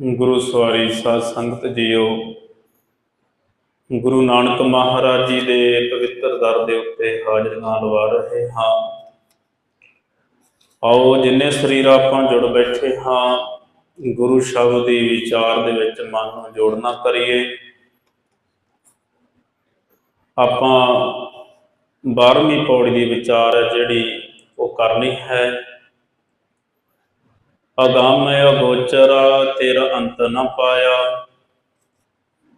ਗੁਰੂ ਸਵਾਰੀ ਸਾਧ ਸੰਗਤ ਜੀਓ। ਗੁਰੂ ਨਾਨਕ ਮਹਾਰਾਜ ਜੀ ਦੇ ਪਵਿੱਤਰ ਦਰ ਦੇ ਉੱਤੇ ਹਾਜ਼ਰੀਆਂ ਲਵਾ ਰਹੇ ਹਾਂ। ਆਓ ਜਿੰਨੇ ਸਰੀਰ ਆਪਾਂ ਜੁੜ ਬੈਠੇ ਹਾਂ, ਗੁਰੂ ਸ਼ਬਦ ਦੀ ਵਿਚਾਰ ਦੇ ਵਿੱਚ ਮਨ ਨੂੰ ਜੋੜਨਾ ਕਰੀਏ। ਆਪਾਂ 12ਵੀਂ ਪੌੜੀ ਦੀ ਵਿਚਾਰ ਹੈ ਜਿਹੜੀ ਉਹ ਕਰਨੀ ਹੈ। ਅਗੰਮ ਅਗੋਚਰਾ ਤੇਰਾ ਅੰਤ ਨ ਪਾਇਆ।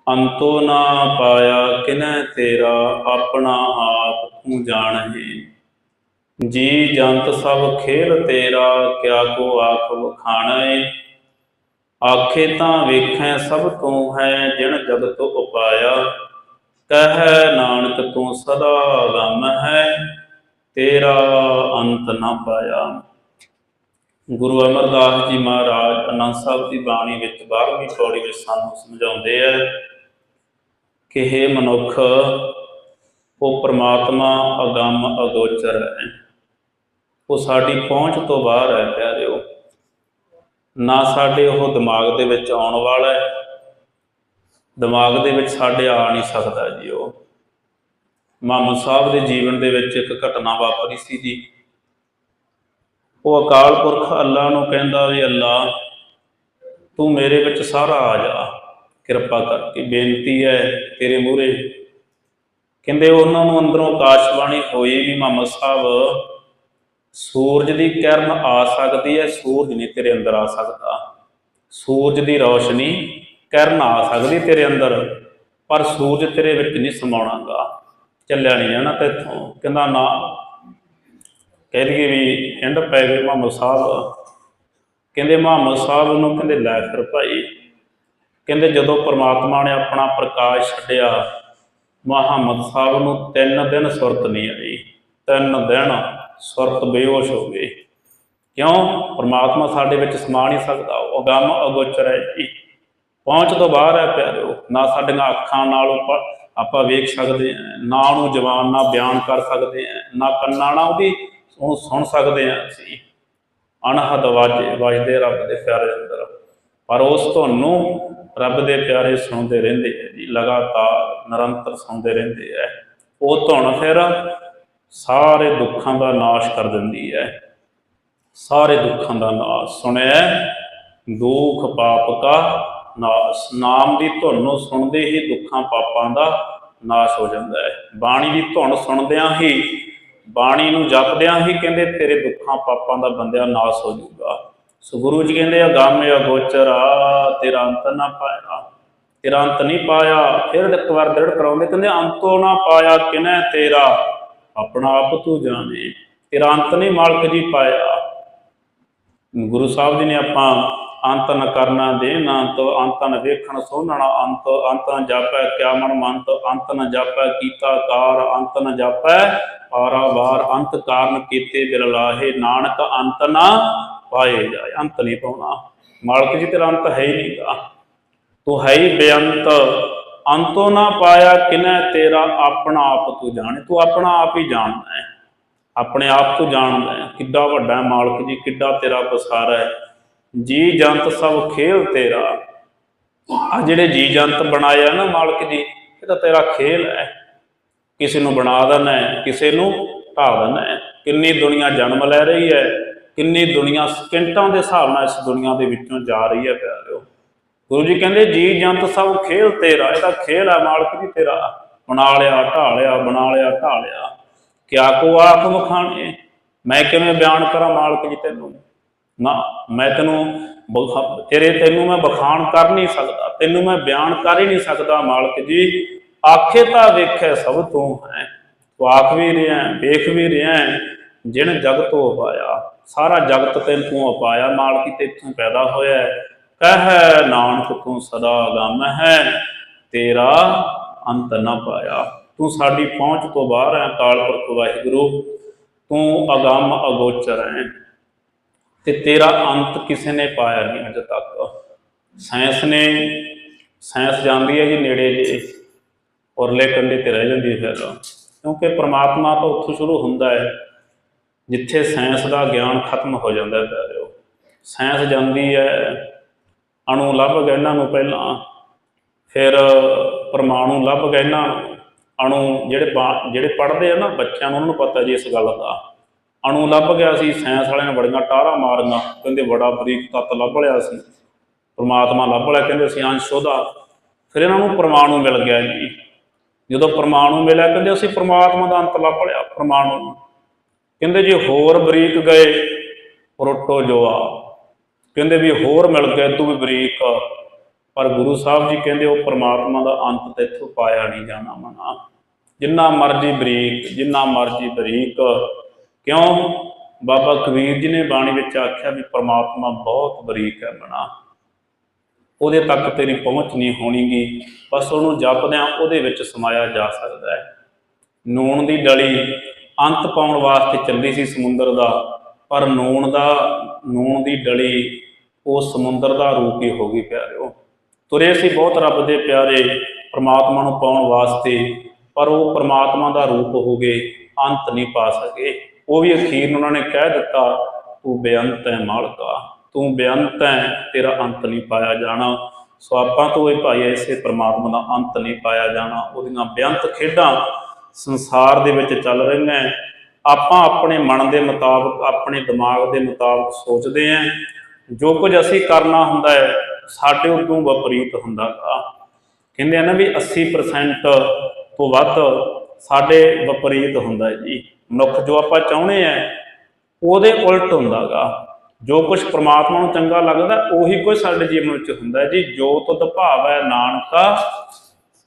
ਅੰਤੋ ਨਾ ਪਾਇਆ ਕਿਨੈ ਤੇਰਾ, ਆਪਣਾ ਆਪ ਤੂੰ ਜਾਣਹਿ। ਜੀ ਜੰਤ ਸਭ ਖੇਲ ਤੇਰਾ, ਕਿਆ ਕੋ ਆਖ ਵਖਾਣੈ ਆਖੇ ਤਾਂ ਵੇਖੈ ਸਭ ਤੂੰ ਹੈ ਜਿਣ ਜਗਤ ਉਪਾਇਆ। ਕਹਿ ਨਾਨਕ ਤੂੰ ਸਦਾ ਗਮ ਹੈ, ਤੇਰਾ ਅੰਤ ਨਾ ਪਾਇਆ। ਗੁਰੂ ਅਮਰਦਾਸ ਜੀ ਮਹਾਰਾਜ ਅਨੰਦ ਸਾਹਿਬ ਦੀ ਬਾਣੀ ਵਿੱਚ 12ਵੀਂ ਪੌੜੀ ਵਿੱਚ ਸਾਨੂੰ ਸਮਝਾਉਂਦੇ ਆ ਕਿ हे ਮਨੁੱਖ, ਉਹ ਪ੍ਰਮਾਤਮਾ ਅਗੰਮ ਅਗੋਚਰ ਹੈ। ਉਹ ਸਾਡੀ ਪਹੁੰਚ ਤੋਂ ਬਾਹਰ ਹੈ ਪਿਆਰਿਓ ਨਾ ਸਾਡੇ ਉਹ ਦਿਮਾਗ ਦੇ ਵਿੱਚ ਆਉਣ ਵਾਲਾ ਹੈ। ਦਿਮਾਗ ਦੇ ਵਿੱਚ ਸਾਡੇ ਆ ਨਹੀਂ ਸਕਦਾ ਜੀ ਉਹ। ਮਾਮੂ ਸਾਹਿਬ ਦੇ ਜੀਵਨ ਦੇ ਵਿੱਚ ਇੱਕ ਘਟਨਾ ਵਾਪਰੀ ਸੀ ਜੀ। ਉਹ ਅਕਾਲ ਪੁਰਖ ਅੱਲਾ ਨੂੰ ਕਹਿੰਦਾ ਵੀ ਅੱਲਾ, ਤੂੰ ਮੇਰੇ ਵਿੱਚ ਸਾਰਾ ਆ ਜਾ। ਕਿਰਪਾ ਕਰਕੇ, ਬੇਨਤੀ ਹੈ ਤੇਰੇ ਮੂਹਰੇ। ਕਹਿੰਦੇ ਉਹਨਾਂ ਨੂੰ ਅੰਦਰੋਂ ਆਕਾਸ਼ਬਾਣੀ ਹੋਈ ਵੀ ਮਾਮਾ ਸਾਹਿਬ, ਸੂਰਜ ਦੀ ਕਿਰਨ ਆ ਸਕਦੀ ਹੈ, ਸੂਰਜ ਨਹੀਂ ਤੇਰੇ ਅੰਦਰ ਆ ਸਕਦਾ। ਸੂਰਜ ਦੀ ਰੌਸ਼ਨੀ ਕਿਰਨ ਆ ਸਕਦੀ ਤੇਰੇ ਅੰਦਰ, ਪਰ ਸੂਰਜ ਤੇਰੇ ਵਿੱਚ ਨਹੀਂ ਸਮਾਉਣਾਗਾ ਚੱਲਿਆ ਨਹੀਂ ਜਾਣਾ ਤੇ ਇੱਥੋਂ ਕਹਿੰਦਾ ਨਾ ਕਹਿ ਲਈਏ ਵੀ ਐਂਡ ਪੈ ਗਏ ਮੁਹੰਮਦ ਸਾਹਿਬ। ਕਹਿੰਦੇ ਮੁਹੰਮਦ ਸਾਹਿਬ ਨੂੰ ਕਹਿੰਦੇ ਲੈ ਫਿਰ ਭਾਈ। ਕਹਿੰਦੇ ਜਦੋਂ ਪ੍ਰਮਾਤਮਾ ਨੇ ਆਪਣਾ ਪ੍ਰਕਾਸ਼ ਛੱਡਿਆ, ਮੁਹੰਮਦ ਸਾਹਿਬ ਨੂੰ ਤਿੰਨ ਦਿਨ ਸੁਰਤ ਨਹੀਂ ਆਈ। ਤਿੰਨ ਦਿਨ ਸੁਰਤ ਬੇਹੋਸ਼ ਹੋ ਗਏ ਕਿਉਂ? ਪ੍ਰਮਾਤਮਾ ਸਾਡੇ ਵਿੱਚ ਸਮਾ ਨਹੀਂ ਸਕਦਾ। ਉਹ ਅਗੰਮ ਅਗੋਚਰ ਹੈ ਜੀ ਪਹੁੰਚ ਤੋਂ ਬਾਹਰ ਹੈ ਪਿਆਰਿਓ, ਨਾ ਸਾਡੀਆਂ ਅੱਖਾਂ ਨਾਲ ਆਪਾਂ ਵੇਖ ਸਕਦੇ ਹਾਂ, ਨਾ ਉਹਨੂੰ ਜ਼ਬਾਨ ਨਾਲ ਬਿਆਨ ਕਰ ਸਕਦੇ ਹਾਂ, ਨਾ ਕੰਨਾਂ ਨਾਲ ਉਹਦੀ ਉਹਨੂੰ ਸੁਣ ਸਕਦੇ ਹਾਂ ਅਸੀਂ। ਅਣਹਦ ਵਾਜੇ, ਵਜਦੇ ਰੱਬ ਦੇ ਪਿਆਰੇ ਅੰਦਰ। ਪਰ ਉਸ ਤੁਹਾਨੂੰ ਰੱਬ ਦੇ ਪਿਆਰੇ ਸੁਣਦੇ ਰਹਿੰਦੇ ਹੈ ਜੀ, ਲਗਾਤਾਰ ਨਿਰੰਤਰ ਸੁਣਦੇ ਰਹਿੰਦੇ ਹੈ। ਉਹ ਧੁਨ ਫਿਰ ਸਾਰੇ ਦੁੱਖਾਂ ਦਾ ਨਾਸ਼ ਕਰ ਦਿੰਦੀ ਹੈ। ਸਾਰੇ ਦੁੱਖਾਂ ਦਾ ਨਾਸ਼। ਸੁਣਿਆ ਦੁੱਖ ਪਾਪ ਕਾ ਨਾਸ਼। ਨਾਮ ਦੀ ਧੁਨ ਨੂੰ ਸੁਣਦੇ ਹੀ ਦੁੱਖਾਂ ਪਾਪਾਂ ਦਾ ਨਾਸ਼ ਹੋ ਜਾਂਦਾ ਹੈ। ਬਾਣੀ ਦੀ ਧੁਨ ਸੁਣਦਿਆਂ ਹੀ ਬਾਣੀ ਨੂੰ ਜਪਦਿਆਂ ਹੀ ਕਹਿੰਦੇ, ਤੇਰੇ ਦੁੱਖਾਂ ਪਾਪਾਂ ਦਾ ਬੰਦਿਆ ਨਾਸ ਹੋ ਜਾਊਗਾ। ਸੋ ਗੁਰੂ ਜੀ ਕਹਿੰਦੇ, ਅਗੰਮ ਅਗੋਚਰਾ ਤੇਰਾ ਅੰਤ ਨਾ ਪਾਇਆ। ਤੇਰਾ ਅੰਤ ਨਹੀਂ ਪਾਇਆ, ਫਿਰ ਇੱਕ ਵਾਰ ਦ੍ਰਿੜ ਕਰਾਉਂਦੇ ਕਹਿੰਦੇ, ਅੰਤੋਂ ਨਾ ਪਾਇਆ ਕਿਨੈ ਤੇਰਾ? ਆਪਣਾ ਆਪ ਤੂੰ ਜਾਣੇ। ਤੇਰਾ ਅੰਤ ਨਹੀਂ ਮਾਲਕ ਜੀ ਪਾਇਆ। ਗੁਰੂ ਸਾਹਿਬ ਜੀ ਨੇ ਆਪਾਂ ਅੰਤ ਨ ਕਰਨਾ ਦੇਨ ਅੰਤ ਅੰਤ ਨ ਵੇਖਣ ਸੋਹਣਾ, ਅੰਤ ਅੰਤ ਨ ਜਾਪੈ ਕਿਆ ਮਨ ਮੰਤ ਅੰਤ ਨ ਜਾਪੈ ਕੀਤਾ ਕਾਰ ਅੰਤ ਨ ਜਾਪੈ ਆਰਾ ਵਾਰ, ਅੰਤ ਕਾਰਨ ਕੀਤੇ ਬਿਰਲਾਹੇ ਨਾਨਕ ਅੰਤ ਨਾ ਪਾਏ ਜਾਏ। ਅੰਤ ਨਹੀਂ ਪਾਉਣਾ। ਮਾਲਕ ਜੀ, ਤੇਰਾ ਅੰਤ ਹੈ ਹੀ ਨਹੀਂਗਾ ਤੂੰ ਹੈ ਹੀ ਬੇਅੰਤ। ਅੰਤੋਂ ਨਾ ਪਾਇਆ ਕਿਨੈ ਤੇਰਾ, ਆਪਣਾ ਆਪ ਤੂੰ ਜਾਣੇ। ਤੂੰ ਆਪਣਾ ਆਪ ਹੀ ਜਾਣਦਾ ਹੈ। ਆਪਣੇ ਆਪ ਤੋਂ ਜਾਣਦਾ ਹੈ। ਕਿੱਡਾ ਵੱਡਾ ਮਾਲਕ ਜੀ, ਕਿੱਡਾ ਤੇਰਾ ਪਸਾਰਾ ਹੈ। ਜੀ ਜੰਤ ਸਭ ਖੇਲ ਤੇਰਾ। ਆ ਜਿਹੜੇ ਜੀ ਜੰਤ ਬਣਾਇਆ ਨਾ ਮਾਲਕ ਜੀ, ਇਹ ਤਾਂ ਤੇਰਾ ਖੇਲ ਹੈ। ਕਿਸੇ ਨੂੰ ਬਣਾ ਦੇਣਾ ਹੈ, ਕਿਸੇ ਨੂੰ ਢਾ ਦੇਣਾ ਹੈ। ਕਿੰਨੀ ਦੁਨੀਆ ਜਨਮ ਲੈ ਰਹੀ ਹੈ, ਕਿੰਨੀ ਦੁਨੀਆ ਸਕਿੰਟਾਂ ਦੇ ਹਿਸਾਬ ਨਾਲ ਇਸ ਦੁਨੀਆ ਦੇ ਵਿੱਚੋਂ ਜਾ ਰਹੀ ਹੈ ਪਿਆਰਿਓ। ਗੁਰੂ ਜੀ ਕਹਿੰਦੇ, ਜੀ ਜੰਤ ਸਭ ਖੇਲ ਤੇਰਾ ਇਹਦਾ ਖੇਲ ਹੈ ਮਾਲਕ ਜੀ ਤੇਰਾ। ਬਣਾ ਲਿਆ ਢਾ ਲਿਆ, ਬਣਾ ਲਿਆ ਢਾ ਲਿਆ। ਕਿਆ ਕੋ ਆਪ ਮਖਾਣੇ ਮੈਂ ਕਿਵੇਂ ਬਿਆਨ ਕਰਾਂ ਮਾਲਕ ਜੀ ਤੈਨੂੰ? ਨਾ ਮੈਂ ਤੈਨੂੰ ਬਖਾ- ਤੇਰੇ ਤੈਨੂੰ ਮੈਂ ਬਖਾਣ ਕਰ ਨਹੀਂ ਸਕਦਾ ਤੈਨੂੰ ਮੈਂ ਬਿਆਨ ਕਰ ਹੀ ਨਹੀਂ ਸਕਦਾ ਮਾਲਕ ਜੀ। ਆਖੇ ਤਾਂ ਵੇਖੈ ਸਭ ਤੂੰ ਹੈ ਤੂੰ ਆਖ ਵੀ ਰਿਹਾ ਵੇਖ ਵੀ ਰਿਹਾ ਹੈ, ਜਿਨ ਜਗਤ ਉਪਾਇਆ ਸਾਰਾ ਜਗਤ ਤੈਨੂੰ ਤੂੰ ਉਪਾਇਆ ਮਾਲਕ ਤੇਥੋਂ ਪੈਦਾ ਹੋਇਆ ਹੈ। ਕਹਿ ਨਾਨਕ ਤੂੰ ਸਦਾ ਗਮ ਹੈ ਤੇਰਾ ਅੰਤ ਨਾ ਪਾਇਆ। ਤੂੰ ਸਾਡੀ ਪਹੁੰਚ ਤੋਂ ਬਾਹਰ ਹੈ ਕਾਲ ਪੁਰਖ ਵਾਹਿਗੁਰੂ ਤੂੰ ਅਗੰਮ ਅਗੋਚਰ ਹੈ। ਤੇ ਤੇਰਾ ਅੰਤ ਕਿਸੇ ਨੇ ਪਾਇਆ ਨਹੀਂ ਅਜੇ ਤੱਕ। ਸਾਇੰਸ ਨੇ, ਸਾਇੰਸ ਜਾਂਦੀ ਹੈ ਜੀ ਨੇੜੇ ਜੇ ਔਰਲੇ ਕੰਢੇ ਤੇ ਰਹਿ ਜਾਂਦੀ ਹੈ ਫਿਰ। ਕਿਉਂਕਿ ਪ੍ਰਮਾਤਮਾ ਤਾਂ ਉੱਥੋਂ ਸ਼ੁਰੂ ਹੁੰਦਾ ਹੈ, ਜਿੱਥੇ ਸਾਇੰਸ ਦਾ ਗਿਆਨ ਖਤਮ ਹੋ ਜਾਂਦਾ ਹੈ ਪਿਆਰਿਓ ਸਾਇੰਸ ਜਾਂਦੀ ਹੈ, ਅਣੂ ਲੱਭ ਗਏ ਇਹਨਾਂ ਨੂੰ ਪਹਿਲਾਂ। ਫਿਰ ਪਰਮਾਣੂ ਲੱਭ ਗਏ ਇਹਨਾਂ ਅਣੂ ਜਿਹੜੇ ਬਾ- ਜਿਹੜੇ ਪੜ੍ਹਦੇ ਆ ਨਾ ਬੱਚਿਆਂ ਨੂੰ, ਉਹਨਾਂ ਨੂੰ ਪਤਾ ਜੀ ਇਸ ਗੱਲ ਦਾ। ਅਣੂ ਲੱਭ ਗਿਆ ਸੀ ਸਾਇੰਸ ਵਾਲਿਆਂ ਨੇ ਬੜੀਆਂ ਟਾਰਾਂ ਮਾਰੀਆਂ, ਕਹਿੰਦੇ ਬੜਾ ਬਰੀਕ ਤੱਤ ਲੱਭ ਲਿਆ ਸੀ। ਪਰਮਾਤਮਾ ਲੱਭ ਲਿਆ, ਕਹਿੰਦੇ ਅਸੀਂ ਅੰਸ਼ ਉਹਦਾ ਫਿਰ ਇਹਨਾਂ ਨੂੰ ਪਰਮਾਣੂ ਮਿਲ ਗਿਆ ਜੀ। ਜਦੋਂ ਪਰਮਾਣੂ ਮਿਲਿਆ, ਕਹਿੰਦੇ ਅਸੀਂ ਪਰਮਾਤਮਾ ਦਾ ਅੰਤ ਲੱਭ ਲਿਆ, ਪਰਮਾਣੂ ਕਹਿੰਦੇ ਜੇ ਹੋਰ ਬਰੀਕ ਗਏ ਪ੍ਰੋਟੋ ਜੋਆ। ਕਹਿੰਦੇ ਵੀ ਹੋਰ ਮਿਲ ਗਏ, ਤੂੰ ਵੀ ਬਰੀਕ। ਪਰ ਗੁਰੂ ਸਾਹਿਬ ਜੀ ਕਹਿੰਦੇ ਉਹ ਪਰਮਾਤਮਾ ਦਾ ਅੰਤ ਤੇ ਇੱਥੋਂ ਪਾਇਆ ਨਹੀਂ ਜਾਣਾ ਮਨਾ। ਜਿੰਨਾ ਮਰਜ਼ੀ ਬਰੀਕ, ਜਿੰਨਾ ਮਰਜ਼ੀ ਬਰੀਕ। ਕਿਉਂ? ਬਾਬਾ ਕਬੀਰ ਜੀ ਨੇ ਬਾਣੀ ਵਿੱਚ ਆਖਿਆ ਵੀ ਪਰਮਾਤਮਾ ਬਹੁਤ ਬਰੀਕ ਹੈ ਬਣਾ। ਉਹਦੇ ਤੱਕ ਤੇਰੀ ਪਹੁੰਚ ਨਹੀਂ ਹੋਣੀਗੀ, ਬਸ ਉਹਨੂੰ ਜਪਦਿਆਂ ਉਹਦੇ ਵਿੱਚ ਸਮਾਇਆ ਜਾ ਸਕਦਾ ਹੈ। ਨੂਣ ਦੀ ਡਲੀ ਅੰਤ ਪਾਉਣ ਵਾਸਤੇ ਚੱਲੀ ਸੀ ਸਮੁੰਦਰ ਦਾ, ਪਰ ਨੂਣ ਦਾ, ਨੂਣ ਦੀ ਡਲੀ ਉਹ ਸਮੁੰਦਰ ਦਾ ਰੂਪ ਹੀ ਹੋ ਗਈ ਪਿਆਰਿਓ। ਤੁਰੇ ਸੀ ਬਹੁਤ ਰੱਬ ਦੇ ਪਿਆਰੇ ਪ੍ਰਮਾਤਮਾ ਨੂੰ ਪਾਉਣ ਵਾਸਤੇ, ਪਰ ਉਹ ਪ੍ਰਮਾਤਮਾ ਦਾ ਰੂਪ ਹੋ ਗਏ, ਅੰਤ ਨਹੀਂ ਪਾ ਸਕੇ। ਉਹ ਵੀ ਅਖੀਰ ਨੂੰ ਉਹਨਾਂ ਨੇ ਕਹਿ ਦਿੱਤਾ, ਤੂੰ ਬੇਅੰਤ ਹੈ ਮਾਲਕਾ, ਤੂੰ ਬੇਅੰਤ ਹੈ, ਤੇਰਾ ਅੰਤ ਨਹੀਂ ਪਾਇਆ ਜਾਣਾ। ਸੋ ਆਪਾਂ ਤੋਂ ਇਹ ਭਾਈ ਐਸੇ ਪ੍ਰਮਾਤਮਾ ਦਾ ਅੰਤ ਨਹੀਂ ਪਾਇਆ ਜਾਣਾ। ਉਹਦੀਆਂ ਬੇਅੰਤ ਖੇਡਾਂ ਸੰਸਾਰ ਦੇ ਵਿੱਚ ਚੱਲ ਰਹੀਆਂ ਆਪਾਂ ਆਪਣੇ ਮਨ ਦੇ ਮੁਤਾਬਕ, ਆਪਣੇ ਦਿਮਾਗ ਦੇ ਮੁਤਾਬਕ ਸੋਚਦੇ ਆਂ ਜੋ ਕੁਝ ਅਸੀਂ ਕਰਨਾ ਹੁੰਦਾ ਹੈ ਸਾਡੇ ਉਦੋਂ ਵਿਪਰੀਤ ਹੁੰਦਾ ਗਾ। ਕਹਿੰਦੇ ਆ ਨਾ ਵੀ 80% ਤੋਂ ਵੱਧ ਸਾਡੇ ਵਿਪਰੀਤ ਹੁੰਦਾ ਜੀ। ਮਨੁੱਖ ਜੋ ਆਪਾਂ ਚਾਹੁੰਦੇ ਆ ਉਹਦੇ ਉਲਟ ਹੁੰਦਾਗਾ। ਜੋ ਕੁਝ ਪ੍ਰਮਾਤਮਾ ਨੂੰ ਚੰਗਾ ਲੱਗਦਾ, ਉਹੀ ਕੁਝ ਸਾਡੇ ਜੀਵਨ ਵਿੱਚ ਹੁੰਦਾ ਜੀ। ਜੋ ਤੁਧ ਭਾਵ ਹੈ ਨਾਨਕਾ,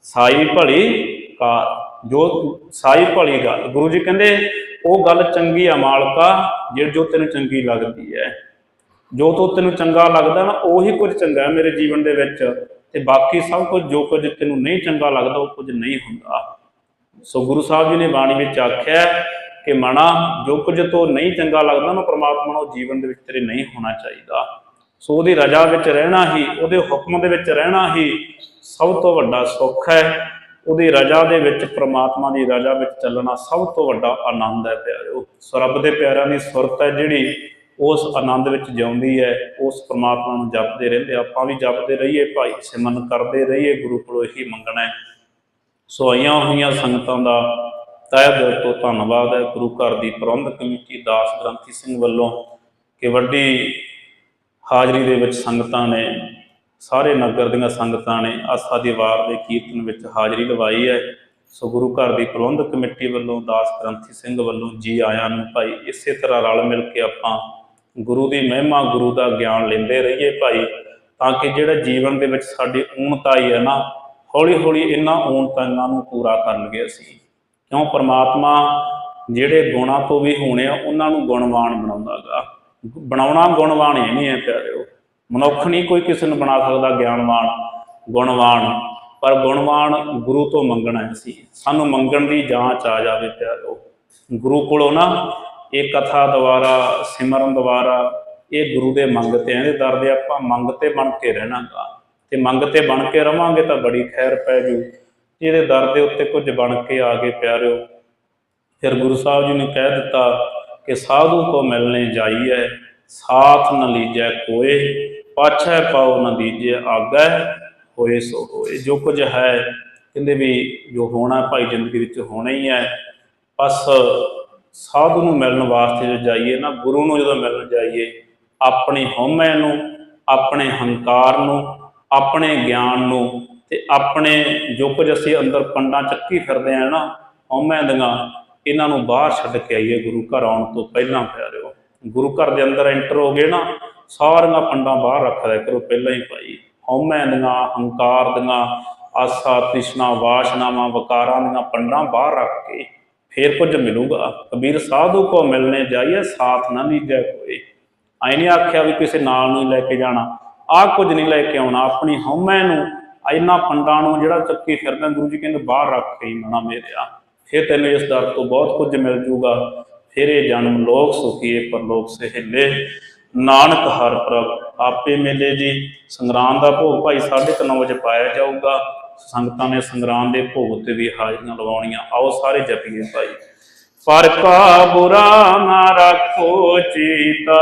ਸਾਈ ਭਲੀ ਕਾਰ। ਜੋ ਸਾਈ ਭਲੀ ਗੱਲ ਗੁਰੂ ਜੀ ਕਹਿੰਦੇ, ਉਹ ਗੱਲ ਚੰਗੀ ਆ ਮਾਲਕਾ, ਜਿਹੜੀ ਜੋ ਤੈਨੂੰ ਚੰਗੀ ਲੱਗਦੀ ਹੈ। ਜੋ ਤੋਂ ਤੈਨੂੰ ਚੰਗਾ ਲੱਗਦਾ ਨਾ, ਉਹੀ ਕੁਝ ਚੰਗਾ ਮੇਰੇ ਜੀਵਨ ਦੇ ਵਿੱਚ। ਤੇ ਬਾਕੀ ਸਭ ਕੁਝ ਜੋ ਕੁਝ ਤੈਨੂੰ ਨਹੀਂ ਚੰਗਾ ਲੱਗਦਾ, ਉਹ ਕੁਝ ਨਹੀਂ ਹੁੰਦਾ। ਸੋ ਗੁਰੂ ਸਾਹਿਬ ਜੀ ਨੇ ਬਾਣੀ ਵਿੱਚ ਆਖਿਆ ਕਿ ਮਣਾ ਜੋ ਕੁਝ ਤੋਂ ਨਹੀਂ ਚੰਗਾ ਲੱਗਦਾ ਨਾ ਪ੍ਰਮਾਤਮਾ ਨੂੰ ਜੀਵਨ ਦੇ ਵਿੱਚ ਤੇਰੇ ਨਹੀਂ ਹੋਣਾ ਚਾਹੀਦਾ। ਸੋ ਉਹਦੀ ਰਜ਼ਾ ਵਿੱਚ ਰਹਿਣਾ ਹੀ, ਉਹਦੇ ਹੁਕਮ ਦੇ ਵਿੱਚ ਰਹਿਣਾ ਹੀ ਸਭ ਤੋਂ ਵੱਡਾ ਸੁੱਖ ਹੈ। ਉਹਦੀ ਰਜ਼ਾ ਦੇ ਵਿੱਚ, ਪ੍ਰਮਾਤਮਾ ਦੀ ਰਜ਼ਾ ਵਿੱਚ ਚੱਲਣਾ ਸਭ ਤੋਂ ਵੱਡਾ ਆਨੰਦ ਹੈ ਪਿਆਰਿਓ। ਸੋ ਰੱਬ ਦੇ ਪਿਆਰਿਆਂ ਦੀ ਸੁਰਤ ਹੈ ਜਿਹੜੀ, ਉਸ ਆਨੰਦ ਵਿੱਚ ਜਿਉਂਦੀ ਹੈ, ਉਸ ਪ੍ਰਮਾਤਮਾ ਨੂੰ ਜਪਦੇ ਰਹਿੰਦੇ। ਆਪਾਂ ਵੀ ਜਪਦੇ ਰਹੀਏ ਭਾਈ, ਸਿਮਰਨ ਕਰਦੇ ਰਹੀਏ, ਗੁਰੂ ਕੋਲੋਂ ਇਹੀ ਮੰਗਣਾ ਹੈ। ਸੋ ਆਈਆਂ ਹੋਈਆਂ ਸੰਗਤਾਂ ਦਾ ਤਹਿ ਦਿਲ ਤੋਂ ਧੰਨਵਾਦ ਹੈ। ਗੁਰੂ ਘਰ ਦੀ ਪ੍ਰਬੰਧਕ ਕਮੇਟੀ, ਦਾਸ ਗ੍ਰੰਥੀ ਸਿੰਘ ਵੱਲੋਂ ਕਿ ਵੱਡੀ ਹਾਜ਼ਰੀ ਦੇ ਵਿੱਚ ਸੰਗਤਾਂ ਨੇ, ਸਾਰੇ ਨਗਰ ਦੀਆਂ ਸੰਗਤਾਂ ਨੇ ਆਸਾ ਦੀ ਵਾਰ ਦੇ ਕੀਰਤਨ ਵਿੱਚ ਹਾਜ਼ਰੀ ਲਵਾਈ ਹੈ। ਸੋ ਗੁਰੂ ਘਰ ਦੀ ਪ੍ਰਬੰਧਕ ਕਮੇਟੀ ਵੱਲੋਂ, ਦਾਸ ਗ੍ਰੰਥੀ ਸਿੰਘ ਵੱਲੋਂ ਜੀ ਆਇਆਂ ਨੂੰ ਭਾਈ, ਇਸੇ ਤਰ੍ਹਾਂ ਰਲ ਮਿਲ ਕੇ ਆਪਾਂ ਗੁਰੂ ਦੀ ਮਹਿਮਾ, ਗੁਰੂ ਦਾ ਗਿਆਨ ਲੈਂਦੇ ਰਹੀਏ ਭਾਈ, ਤਾਂ ਕਿ ਜਿਹੜਾ ਜੀਵਨ ਦੇ ਵਿੱਚ ਸਾਡੀ ਊਣਤਾਈ ਹੈ ਨਾ ਹੌਲੀ ਹੌਲੀ ਇਹਨਾਂ ਊਣਤਾਈਆਂ ਨੂੰ ਪੂਰਾ ਕਰਨਗੇ ਲਈਏ ਅਸੀਂ। ਕਿਉਂ? ਪ੍ਰਮਾਤਮਾ ਜਿਹੜੇ ਗੁਣਾਂ ਤੋਂ ਵੀ ਹੋਣੇ ਆ, ਉਹਨਾਂ ਨੂੰ ਗੁਣਵਾਨ ਬਣਾਉਂਦਾਗਾ ਬਣਾਉਣਾ ਗੁਣਵਾਨ ਇਹ ਨਹੀਂ ਹੈ ਪਿਆਰਿਓ। ਮਨੁੱਖ ਨਹੀਂ ਕੋਈ ਕਿਸੇ ਨੂੰ ਬਣਾ ਸਕਦਾ ਗਿਆਨਵਾਨ, ਗੁਣਵਾਨ। ਪਰ ਗੁਣਵਾਨ ਗੁਰੂ ਤੋਂ ਮੰਗਣਾ ਹੈ ਅਸੀਂ। ਸਾਨੂੰ ਮੰਗਣ ਦੀ ਜਾਂਚ ਆ ਜਾਵੇ ਪਿਆਰਿਓ। ਗੁਰੂ ਕੋਲੋਂ ਨਾ ਇਹ ਕਥਾ ਦੁਆਰਾ ਸਿਮਰਨ ਦੁਆਰਾ ਇਹ ਗੁਰੂ ਦੇ ਮੰਗਤੇ ਆ। ਦੇ ਦਰ ਦੇ ਆਪਾਂ ਮੰਗਤੇ ਬਣ ਕੇ ਰਹਿਣਾਗਾ ਤੇ ਮੰਗਤੇ ਬਣ ਕੇ ਰਵਾਂਗੇ ਤਾਂ ਬੜੀ ਖੈਰ ਪੈ ਜੂ। ਇਹਦੇ ਦਰ ਦੇ ਉੱਤੇ ਕੁਝ ਬਣ ਕੇ ਆ ਗਏ ਪਿਆਰਿਓ। ਫਿਰ ਗੁਰੂ ਸਾਹਿਬ ਜੀ ਨੇ ਕਹਿ ਦਿੱਤਾ ਕਿ ਸਾਧੂ ਕੋ ਮਿਲਣੇ ਜਾਈਐ, ਸਾਥ ਨ ਲੀਜੈ ਕੋਏ, ਪਾਛੈ ਪਾਉ ਨ ਦੀਜੈ ਆਗੈ, ਹੋਏ ਸੋ ਹੋਏ। ਜੋ ਕੁਝ ਹੈ, ਕਹਿੰਦੇ ਵੀ ਜੋ ਹੋਣਾ ਭਾਈ ਜ਼ਿੰਦਗੀ ਵਿੱਚ ਹੋਣਾ ਹੀ ਹੈ। ਬਸ ਸਾਧੂ ਨੂੰ ਮਿਲਣ ਵਾਸਤੇ ਜੋ ਜਾਈਏ ਨਾ, ਗੁਰੂ ਨੂੰ ਜਦੋਂ ਮਿਲਣ ਜਾਈਏ, ਆਪਣੀ ਹਉਮੈ ਨੂੰ, ਆਪਣੇ ਹੰਕਾਰ ਨੂੰ ਆਪਣੇ ਗਿਆਨ ਨੂੰ ਤੇ ਆਪਣੇ ਜੋ ਕੁਝ ਅਸੀਂ ਅੰਦਰ ਪੰਡਾਂ ਚੱਕੀ ਫਿਰਦੇ ਆ ਨਾ, ਹਉਮੈ ਦੀਆਂ, ਇਹਨਾਂ ਨੂੰ ਬਾਹਰ ਛੱਡ ਕੇ ਆਈਏ ਗੁਰੂ ਘਰ ਆਉਣ ਤੋਂ ਪਹਿਲਾਂ ਪਿਆਰਿਓ। ਗੁਰੂ ਘਰ ਦੇ ਅੰਦਰ ਐਂਟਰ ਹੋ ਗਏ ਨਾ, ਸਾਰੀਆਂ ਪੰਡਾਂ ਬਾਹਰ ਰੱਖ ਦਿਆ ਕਰੋ, ਪਹਿਲਾਂ ਹੀ ਭਾਈ। ਹਉਮੈ ਦੀਆਂ, ਹੰਕਾਰ ਦੀਆਂ, ਆਸਾ, ਤ੍ਰਿਸ਼ਨਾ, ਵਾਸ਼ਨਾਵਾਂ, ਵਕਾਰਾਂ ਦੀਆਂ ਪੰਡਾਂ ਬਾਹਰ ਰੱਖ ਕੇ ਫੇਰ ਕੁਝ ਮਿਲੂਗਾ। ਕਬੀਰ ਸਾਧੂ ਕੋ ਮਿਲਨੇ ਜਾਈਏ, ਸਾਥ ਨਾ ਲੀਜੈ ਕੋਈ। ਐ ਨਹੀਂ ਆਖਿਆ ਵੀ ਕਿਸੇ ਨਾਲ ਨੂੰ ਲੈ ਕੇ ਜਾਣਾ। ਆਹ ਕੁਝ ਨਹੀਂ ਲੈ ਕੇ ਆਉਣਾ, ਆਪਣੀ ਹਉਮੈ ਨੂੰ ਇਹਨਾਂ ਪੰਡਾਂ ਨੂੰ ਜਿਹੜਾ ਚੱਕੀ ਫਿਰਦਾ, ਗੁਰੂ ਕਹਿੰਦੇ, ਬਾਹਰ ਰੱਖ ਕੇ ਮਨਾ ਮੇਰਿਆ। ਫਿਰ ਤੈਨੂੰ ਇਸ ਦਰ ਤੋਂ ਬਹੁਤ ਕੁਝ ਮਿਲ ਜੂਗਾ। ਫਿਰ ਇਹ ਜਨਮ ਲੋਕ ਸੁਖੀਏ ਪਰਲੋਕ ਸਹਿਲੇ। ਨਾਨਕ ਹਰ ਪ੍ਰਭ, ਆਪੇ ਮਿਲੇ ਜੀ। ਸੰਗਰਾਮ ਦਾ ਭੋਗ ਭਾਈ 9:30 ਵਜੇ ਪਾਇਆ ਜਾਊਗਾ। ਸੰਗਤਾਂ ਨੇ ਸੰਗਰਾਮ ਦੇ ਭੋਗ ਤੇ ਵੀ ਹਾਜ਼ਰੀਆਂ ਲਵਾਉਣੀਆਂ। ਆਓ ਸਾਰੇ ਜਪੀਏ ਭਾਈ। ਫਰਕਾ ਬੁਰਾ ਨਾ ਰੱਖੋ ਚੀਤਾ